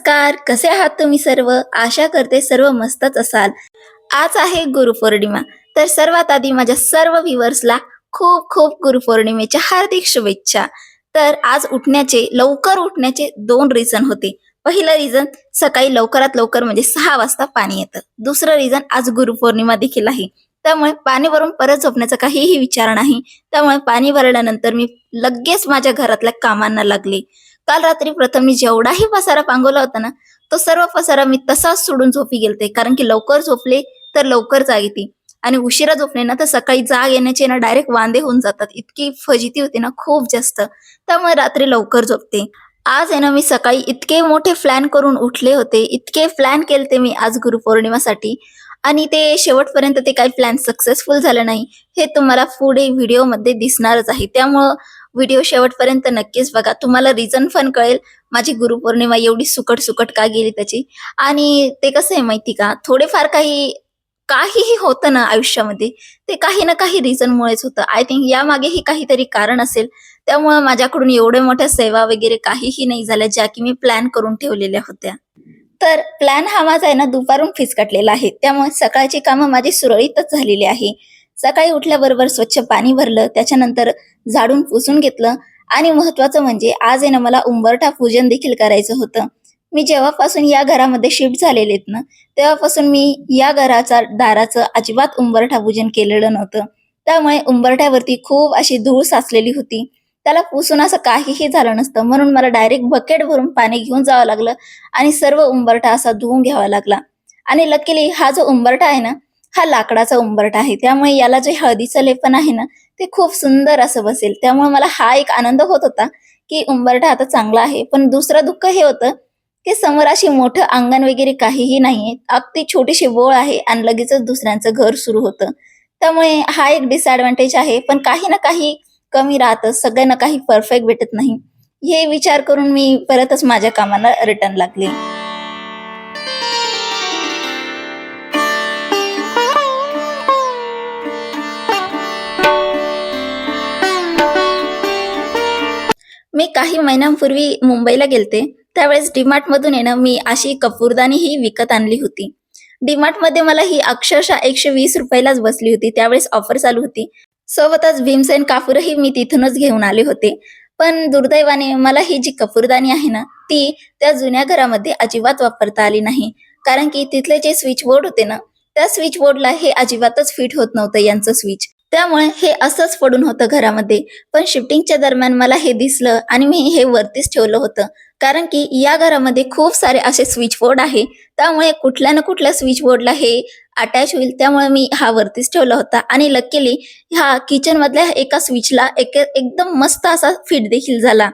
नमस्कार कसे आहात तुम्ही सर्व? आशा करते सर्व मस्तच असाल. आज आहे गुरुपौर्णिमा. तर सर्वात आधी माझ्या सर्व व्हिवर्सला खूप खूप गुरुपौर्णिमेच्या हार्दिक शुभेच्छा. तर आज उठण्याचे लवकर उठण्याचे दोन रिझन होते. पहिलं रिझन सकाळी लवकरात लवकर म्हणजे सहा वाजता पाणी येतं. दुसरं रिझन आज गुरुपौर्णिमा देखील आहे. त्यामुळे पाणी भरून परत झोपण्याचा काहीही विचार नाही. त्यामुळे पाणी भरल्यानंतर मी लगेच माझ्या घरातल्या कामांना लागले. काल रात्री प्रथम मी जेवढाही पसारा पांगवला होता ना तो सर्व पसारा मी तसाच सोडून झोपी गेलते. कारण की लवकर झोपले तर लवकर जाग येते आणि उशिरा झोपले ना तर सकाळी जाग येण्याचे ना डायरेक्ट वांदे होऊन जातात. इतकी फजिती होते ना खूप जास्त. त्यामुळे रात्री लवकर झोपते. आज आहे ना मी सकाळी इतके मोठे प्लॅन करून उठले होते. इतके प्लॅन केलते मी आज गुरुपौर्णिमासाठी. आणि ते शेवटपर्यंत ते काही प्लॅन सक्सेसफुल झालं नाही. हे तुम्हाला पुढे व्हिडिओमध्ये दिसणारच आहे. त्यामुळं व्हिडिओ शेवटपर्यंत नक्कीच बघा. तुम्हाला रिझन पण कळेल. माझी गुरुपौर्णिमा एवढी सुकट सुकट का गेली त्याची? आणि ते कसं आहे माहिती का? थोडेफार काही काहीही होतं ना आयुष्यामध्ये ते काही ना काही रिझनमुळेच होतं. आय थिंक यामागेही काहीतरी कारण असेल. त्यामुळे माझ्याकडून एवढ्या मोठ्या सेवा वगैरे काहीही नाही झाल्या ज्या की मी प्लॅन करून ठेवलेल्या होत्या. तर प्लॅन हा माझा आहे ना दुपारून फिसकटलेला आहे. त्यामुळे सकाळची कामं माझी सुरळीतच झालेली आहे. सकाळी उठल्याबरोबर स्वच्छ पाणी भरलं त्याच्यानंतर झाडून पुसून घेतलं. आणि महत्वाचं म्हणजे आज आहे ना मला उंबरठा पूजन देखील करायचं होतं. मी जेव्हापासून या घरामध्ये शिफ्ट झालेले आहेत ना तेव्हापासून मी या घराचा दाराचं अजिबात उंबरठा पूजन केलेलं नव्हतं. त्यामुळे उंबरठ्यावरती खूप अशी धूळ साचलेली होती. त्याला पुसून असं काहीही झालं नसतं. म्हणून मला डायरेक्ट बकेट भरून पाणी घेऊन जावं लागलं आणि सर्व उंबरठा असा धुवून घ्यावा लागला. आणि लकीली हा जो उंबरठा आहे ना हा लाकडाचा उंबरठा आहे. त्यामुळे याला जे हळदीचं लेपन आहे ना ते खूप सुंदर असं बसेल. त्यामुळे मला हा एक आनंद होत होता की उंबरठा आता चांगला आहे. पण दुसरं दुःख हे होतं की समोर अशी मोठं अंगण वगैरे काहीही नाहीये. अगदी छोटीशी बोळ आहे आणि लगेचच दुसऱ्यांचं घर सुरू होतं. त्यामुळे हा एक डिसएडव्हान्टेज आहे. पण काही ना काही कमी राहतं. सगळ्यांना काही परफेक्ट भेटत नाही. हे विचार करून मी परतच माझ्या कामाला रिटर्न लागले. मी काही महिन्यांपूर्वी मुंबईला गेलते. त्यावेळेस डीमार्ट मधून आहे ना मी अशी कपूरदानी ही विकत आणली होती. डीमार्टमध्ये मला ही अक्षरशः एकशे वीस रुपयालाच बसली होती. त्यावेळेस ऑफर चालू होती. सोबतच भीमसेन कापूरही मी तिथूनच घेऊन आले होते. पण दुर्दैवाने मला ही जी कपूरदानी आहे ना ती त्या जुन्या घरामध्ये अजिबात वापरता आली नाही. कारण की तिथले जे स्विच बोर्ड होते ना त्या स्विच बोर्डला हे अजिबातच फिट होत नव्हतं यांचं स्विच. त्यामुळे हे असंच पडून होतं घरामध्ये. पण शिफ्टिंगच्या दरम्यान मला हे दिसलं आणि मी हे वरतीच ठेवलं होतं. कारण की या घरामध्ये खूप सारे असे स्विच बोर्ड आहे. त्यामुळे कुठल्या ना कुठल्या स्विच बोर्डला हे अटॅच होईल त्यामुळे मी हा वरतीच ठेवला होता. आणि लकीली ह्या किचन मधल्या एका स्विचला एक एकदम मस्त असा फिट देखील झाला.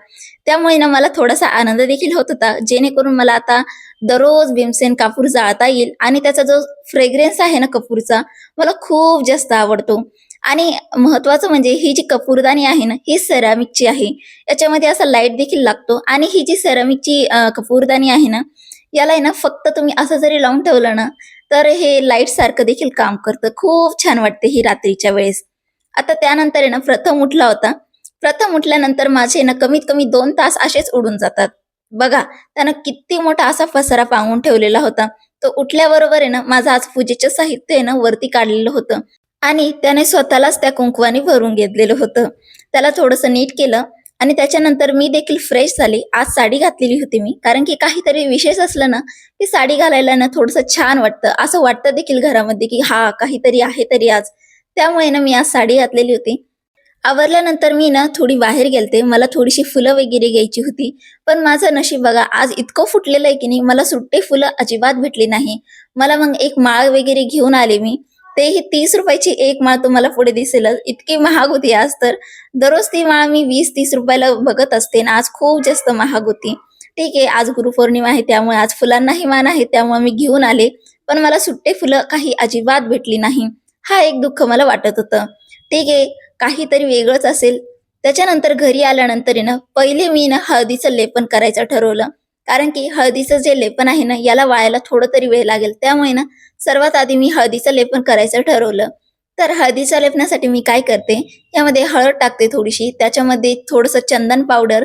त्यामुळे ना मला थोडासा आनंद देखील होत होता. जेणेकरून मला आता दररोज भीमसेन कापूर जाळता येईल आणि त्याचा जो फ्रेग्रेन्स आहे ना कपूरचा मला खूप जास्त आवडतो. आणि महत्वाचं म्हणजे ही जी कपूरदानी आहे ना ही सेरामिकची आहे. याच्यामध्ये असा लाइट देखील लागतो. आणि ही जी सेरामिकची कपूरदानी आहे ना याला आहे ना फक्त तुम्ही असं जरी लावून ठेवलं ना तर हे लाइट सारखं देखील काम करतं. खूप छान वाटते ही रात्रीच्या वेळेस. आता त्यानंतर आहे ना प्रथम उठला होता. प्रथम उठल्यानंतर माझे ना कमीत कमी दोन तास असेच उडून जातात. बघा त्यानं किती मोठा असा पसारा पांगून ठेवलेला होता. तो उठल्याबरोबर आहे ना माझं आज पूजेचं साहित्य आहे ना वरती काढलेलं होतं. आणि त्याने स्वतःलाच त्या कुंकवाने भरून घेतलेलं होतं. त्याला थोडंसं नीट केलं आणि त्याच्यानंतर मी देखील फ्रेश झाली. आज साडी घातलेली होती मी. कारण की काहीतरी विशेष असलं ना की साडी घालायला ना थोडंसं छान वाटतं. असं वाटतं देखील घरामध्ये की हा काहीतरी आहे तरी आज. त्यामुळे ना मी आज साडी घातलेली होती. आवरल्यानंतर मी ना थोडी बाहेर गेलते. मला थोडीशी फुलं वगैरे घ्यायची होती. पण माझं नशीब बघा आज इतकं फुटलेलं आहे की नाही मला सुट्टे फुलं अजिबात भेटली नाही. मला मग एक माळ वगैरे घेऊन आले मी. तेही तीस रुपयाची एक माळ तुम्हाला पुढे दिसेलच इतकी महाग होती आज तर. दररोज ती माळ मी वीस तीस रुपयाला बघत असते ना आज खूप जास्त महाग होती. ठीक आहे आज गुरुपौर्णिमा आहे त्यामुळे आज फुलांनाही मान आहे त्यामुळे मी घेऊन आले. पण मला सुट्टे फुलं काही अजिबात भेटली नाही. हा एक दुःख मला वाटत होतं. ठीक आहे काहीतरी वेगळंच असेल. त्याच्यानंतर घरी आल्यानंतर ना पहिले मी ना हळदीचं लेपन करायचं ठरवलं. कारण की हळदीचं जे लेपन आहे ना याला वाळायला थोडं तरी वेळ लागेल. त्यामुळे ना सर्वात आधी मी हळदीचं लेपन करायचं ठरवलं. तर हळदीच्या लेपनासाठी मी काय करते यामध्ये हळद टाकते थोडीशी. त्याच्यामध्ये थोडंसं चंदन पावडर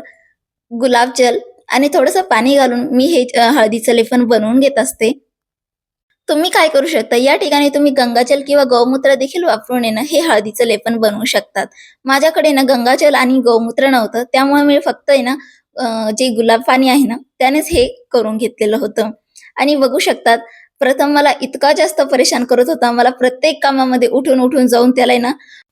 गुलाबजल आणि थोडंसं पाणी घालून मी हे हळदीचं लेपन बनवून घेत असते. तुम्ही काय करू शकता या ठिकाणी तुम्ही गंगाजल किंवा गौमूत्र देखील वापरून येणं हे हळदीचं लेपन बनवू शकतात. माझ्याकडे ना गंगाजल आणि गौमूत्र नव्हतं त्यामुळे मी फक्त आहे ना जे गुलाब पाणी आहे ना त्यानेच हे करून घेतलेलं होतं. आणि बघू शकतात प्रथम मला इतका जास्त परेशान करत होता. मला प्रत्येक कामामध्ये उठून उठून जाऊन त्याला ना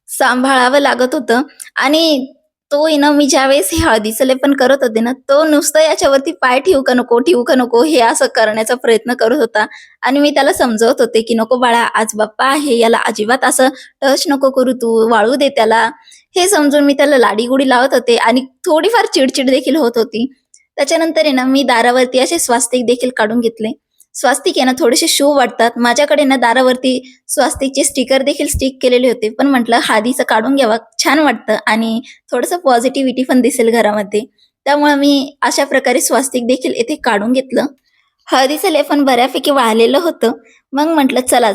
सांभाळावं लागत होतं. आणि तो आहे ना मी ज्यावेळेस हे हळदीचं लेपन करत होते ना तो नुसतं याच्यावरती पाय ठेवू का नको ठेवू का नको हे असं करण्याचा प्रयत्न करत होता. आणि मी त्याला समजवत होते की नको बाळा आज बाप्पा आहे याला अजिबात असं टच नको करू तू वाळू दे त्याला. हे समजून मी त्याला लाडीगुडी लावत होते आणि थोडीफार चिडचिड देखील होत होती. त्याच्यानंतर आहे ना मी दारावरती असे स्वास्तिक देखील काढून घेतले. स्वास्तिक आहे ना थोडेसे शो वाटतात. माझ्याकडे ना दारावरती स्वास्तिकचे स्टिकर देखील स्टिक केलेले होते. पण म्हटलं हादीचं काढून घ्यावा. छान वाटतं आणि थोडंसं पॉझिटिव्हिटी पण दिसेल घरामध्ये. त्यामुळे मी अशा प्रकारे स्वास्तिक देखील येथे काढून घेतलं. हळदीचं लेफन बऱ्यापैकी वाळलेलं होतं. मग म्हटलं चला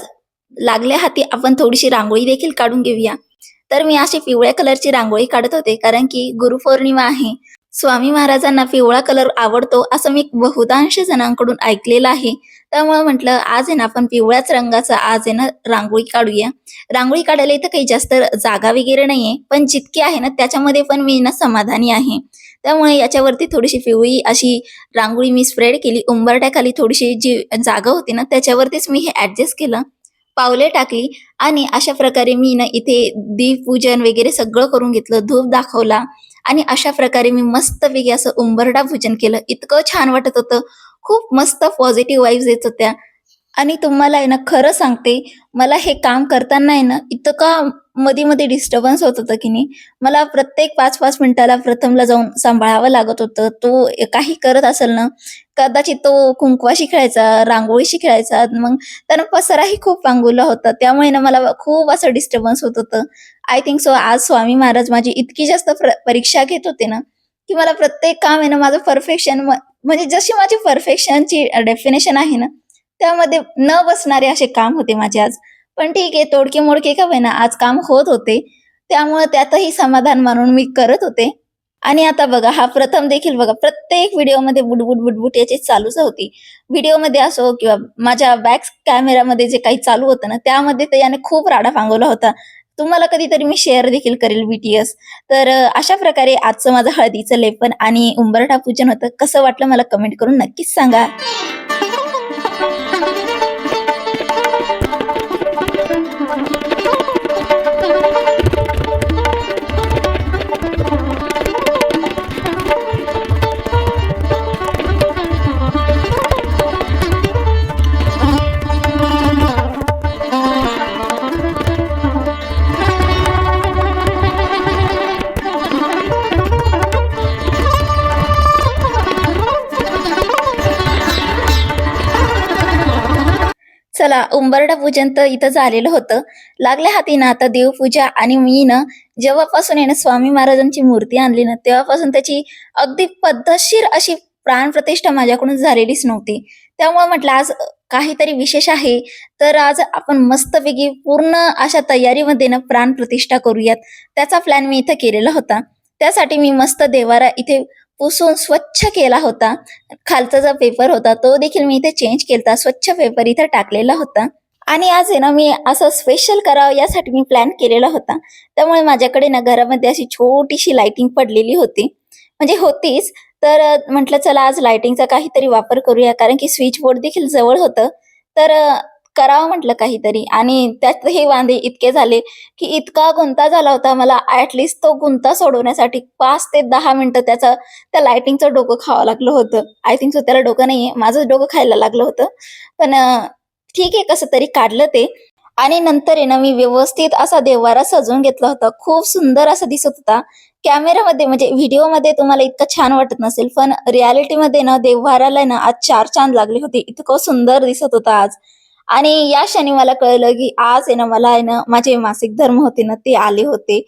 लागल्या हाती आपण थोडीशी रांगोळी देखील काढून घेऊया. तर मी अशी पिवळ्या कलरची रांगोळी काढत होते कारण की गुरुपौर्णिमा आहे. स्वामी महाराजांना पिवळा कलर आवडतो असं मी बहुतांश जणांकडून ऐकलेलं आहे. त्यामुळे म्हटलं आज आहे ना आपण पिवळ्याच रंगाचा आज आहे ना रांगोळी काढूया. रांगोळी काढायला इथं काही जास्त जागा वगैरे नाहीये पण जितकी आहे ना त्याच्यामध्ये पण मी ना समाधानी आहे. त्यामुळे याच्यावरती थोडीशी पिवळी अशी रांगोळी मी स्प्रेड केली. उंबरट्याखाली थोडीशी जी जागा होती ना त्याच्यावरतीच मी हे ऍडजस्ट केलं. पावले टाकली आणि अशा प्रकारे मी ना इथे दीपपूजन वगैरे सगळं करून घेतलं धूप दाखवला आणि अशा प्रकारे मी मस्तपैकी असं उंबरडा पूजन केलं. इतकं छान वाटत होतं. खूप मस्त पॉझिटिव्ह वाईब्स येत होत्या. आणि तुम्हाला आहे ना खरं सांगते मला हे काम करताना आहे ना इतका मध्ये मध्ये डिस्टर्बन्स होत होतं की नाही. मला प्रत्येक पाच पाच मिनिटाला प्रथमला जाऊन सांभाळावं लागत होतं. तो काही करत असेल ना कदाचित तो कुंकवाशी खेळायचा रांगोळीशी खेळायचा मग त्यानं पसराही खूप पांगवला होता. त्यामुळे ना मला खूप असं डिस्टर्बन्स होत होतं. आय थिंक सो आज स्वामी महाराज माझी इतकी जास्त परीक्षा घेत होते ना की मला प्रत्येक काम आहे ना माझं परफेक्शन म्हणजे जशी माझी परफेक्शनची डेफिनेशन आहे ना त्यामध्ये न बसणारे असे काम होते माझे आज. पण ठीक आहे तोडके मोडके का होईना आज काम होत होते. त्यामुळे त्यातही समाधान मानून मी करत होते. आणि आता बघा हा प्रथम देखील बघा प्रत्येक व्हिडिओमध्ये बुडबुड बुडबुट याची चालूच होती. व्हिडिओमध्ये असो किंवा माझ्या बॅक कॅमेरामध्ये जे काही चालू होतं ना त्यामध्ये तर याने खूप राडा पांगवला होता. तुम्हाला कधीतरी मी शेअर देखील करेल बीटीएस तर अशा प्रकारे आजचं माझं हळदीचं लेपन आणि उंबरठा पूजन होतं कसं वाटलं मला कमेंट करून नक्कीच सांगा. उंबरडा उंबरडा पूजन तर इथं झालेलं होतं. लागल्या हाती ना आता देवपूजा आणि मी ना जेव्हापासून आहे ना स्वामी महाराजांची मूर्ती आणली ना तेव्हापासून त्याची अगदी पद्धतशीर अशी प्राणप्रतिष्ठा माझ्याकडून झालेलीच नव्हती. त्यामुळे म्हटलं आज काहीतरी विशेष आहे तर आज आपण मस्तपैकी पूर्ण अशा तयारीमध्ये ना प्राणप्रतिष्ठा करूयात. त्याचा प्लॅन मी इथं केलेला होता. त्यासाठी मी मस्त देवारा इथे पुसून स्वच्छ केला होता. खालचा जो पेपर होता तो देखील मी इथे चेंज केलता. स्वच्छ पेपर इथे टाकलेला होता. आणि आज आहे ना मी असं स्पेशल करावं यासाठी मी प्लॅन केलेला होता. त्यामुळे माझ्याकडे ना घरामध्ये अशी छोटीशी लाइटिंग पडलेली होती. म्हणजे होतीच तर म्हटलं चला आज लाइटिंगचा काहीतरी वापर करूया. कारण की स्विच बोर्ड देखील जवळ होतं. तर करावं म्हटलं काहीतरी. आणि त्यात हे वांदे इतके झाले की इतका गुंता झाला होता मला. ऍटलिस्ट तो गुंता सोडवण्यासाठी पाच ते दहा मिनिटं त्याचा त्या लाइटिंगचं डोकं खावं लागलं होतं. आय थिंक सो त्याला डोकं नाहीये. माझं डोकं खायला लागलं होतं. पण ठीक आहे कसं तरी काढलं ते. आणि नंतर आहे ना मी व्यवस्थित असा देवारा सजवून घेतला होता. खूप सुंदर असा दिसत होता. कॅमेरामध्ये म्हणजे व्हिडिओमध्ये तुम्हाला इतकं छान वाटत नसेल पण रियालिटीमध्ये ना देवाराला ना आज चार चांद लागले होते. इतकं सुंदर दिसत होता आज. आणि या क्षणी मला कळलं की आज आहे ना मला आहे ना माझे मासिक धर्म होते ना ते आले होते.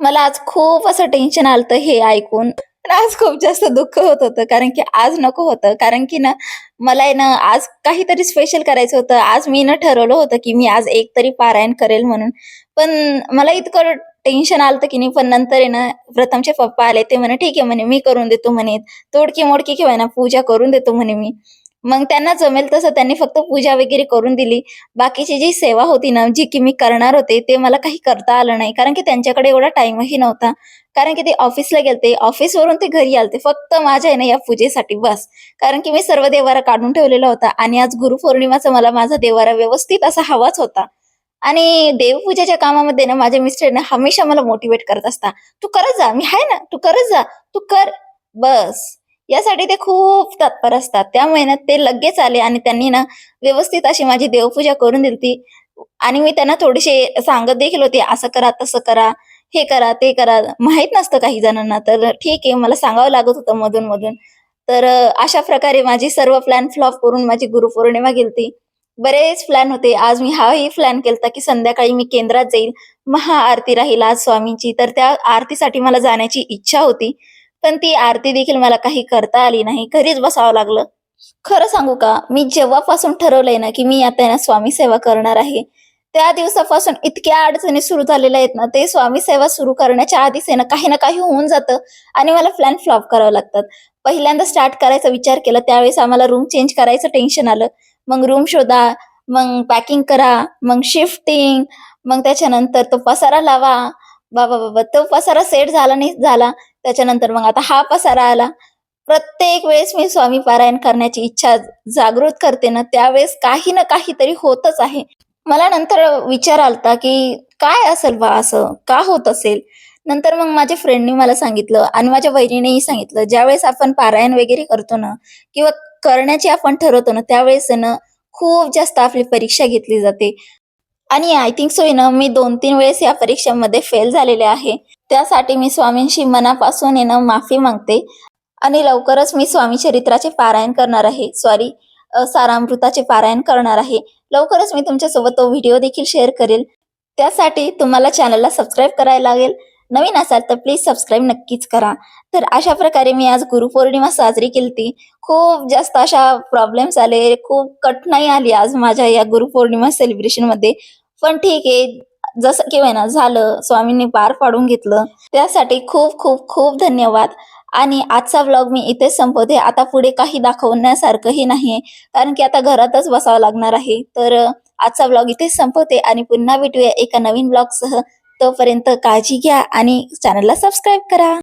मला आज खूप असं टेन्शन आलं हे ऐकून. आज खूप जास्त दुःख होत होतं कारण की आज नको होतं. कारण की ना मला आहे ना आज काहीतरी स्पेशल करायचं होतं. आज मी ना ठरवलं होतं की मी आज एक तरी पारायण करेल म्हणून. पण मला इतकं टेन्शन आलं की नाही पण नंतर आहे ना प्रथमचे पप्पा आले ते म्हणे ठीक आहे म्हणे मी करून देतो म्हणे. तोडकी मोडकी किंवा ना पूजा करून देतो म्हणे मी. मग त्यांना जमेल तसं त्यांनी फक्त पूजा वगैरे करून दिली. बाकीची जी सेवा होती ना जी की मी करणार होते ते मला काही करता आलं नाही. कारण की त्यांच्याकडे एवढा टाइमही नव्हता. कारण की ते ऑफिसला गेलते. ऑफिसवरून ते घरी आलते. फक्त माझ्या आहे ना या पूजेसाठी बस. कारण की मी सर्व देवारा काढून ठेवलेला होता. आणि आज गुरुपौर्णिमाचा मला माझा देवारा व्यवस्थित असा हवाच होता. आणि देवपूजेच्या कामामध्ये ना माझ्या मिस्टर ना हमेशा मला मोटिवेट करत असता. तू करत जा. मी आहे ना. तू करत जा. तू कर. बस. यासाठी ते खूप तत्पर असतात. त्या महिन्यात ते लगेच आले आणि त्यांनी ना व्यवस्थित अशी माझी देवपूजा करून दिली आणि मी त्यांना थोडीशी सांगत देखील होते असं करा तसं करा हे करा ते करा. माहीत नसतं काही जणांना तर ठीक आहे मला सांगावं लागत होतं मधून मधून. तर अशा प्रकारे माझी सर्व प्लॅन फ्लॉप करून माझी गुरुपौर्णिमा गेलती. बरेच प्लॅन होते. आज मी हाही प्लॅन केलता की संध्याकाळी मी केंद्रात जाईल. महाआरती राहील आज स्वामींची. तर त्या आरतीसाठी मला जाण्याची इच्छा होती. पण ती आरती देखील मला काही करता आली नाही. घरीच बसावं लागलं. खरं सांगू का मी जेव्हापासून ठरवलंय ना की मी आता आहे स्वामी सेवा करणार आहे त्या दिवसापासून इतक्या अडचणी सुरू झालेल्या आहेत ना ते स्वामी सेवा सुरू करण्याच्या आधीच आहे ना काही ना काही होऊन जातं आणि मला प्लॅन फ्लॉप करावं लागतात. पहिल्यांदा स्टार्ट करायचा विचार केला त्यावेळेस आम्हाला रूम चेंज करायचं टेन्शन आलं. मग रूम शोधा मग पॅकिंग करा मग शिफ्टिंग मग त्याच्यानंतर तो पसारा लावा. बाबा बाबा तो पसारा सेट झाला नाही झाला. त्याच्यानंतर मग आता हा पसारा आला. प्रत्येक वेळेस मी स्वामी पारायण करण्याची इच्छा जागृत करते ना त्यावेळेस काही ना काहीतरी होतच आहे. मला नंतर विचार आलता की काय असेल बा असं? का होत असेल? नंतर मग माझ्या फ्रेंडनी मला सांगितलं आणि माझ्या बहिणीनेही सांगितलं ज्यावेळेस आपण पारायण वगैरे करतो ना किंवा करण्याची आपण ठरवतो ना त्यावेळेस ना खूप जास्त आपली परीक्षा घेतली जाते. आणि आय थिंक सो ना मी दोन तीन वेळेस या परीक्षेमध्ये फेल झालेले आहे. त्यासाठी मी स्वामींशी मनापासून येणं माफी मागते आणि लवकरच मी स्वामी चरित्राचे पारायण करणार आहे. सॉरी सारामृताचे पारायण करणार आहे. लवकरच मी तुमच्यासोबत तो व्हिडिओ देखील शेअर करेल. त्यासाठी तुम्हाला चॅनलला सबस्क्राईब करायला लागेल. नवीन असाल तर प्लीज सबस्क्राईब नक्कीच करा. तर अशा प्रकारे मी आज गुरुपौर्णिमा साजरी केली खूप जास्त अशा प्रॉब्लेम्स आले. खूप कठीणाई आली आज माझ्या या गुरुपौर्णिमा सेलिब्रेशनमध्ये पण ठीक आहे. जसं की ना झालं स्वामींनी पार पाडून घेतलं. त्यासाठी खूप खूप खूप धन्यवाद. आणि आजचा व्लॉग मी इथेच संपवते. आता पुढे काही दाखवण्यासारखंही नाही कारण की आता घरातच बसावं लागणार आहे. तर आजचा व्लॉग इथेच संपवते आणि पुन्हा भेटूया एका नवीन ब्लॉगसह तोपर्यंत काळजी घ्या आणि चॅनलला सबस्क्राईब करा.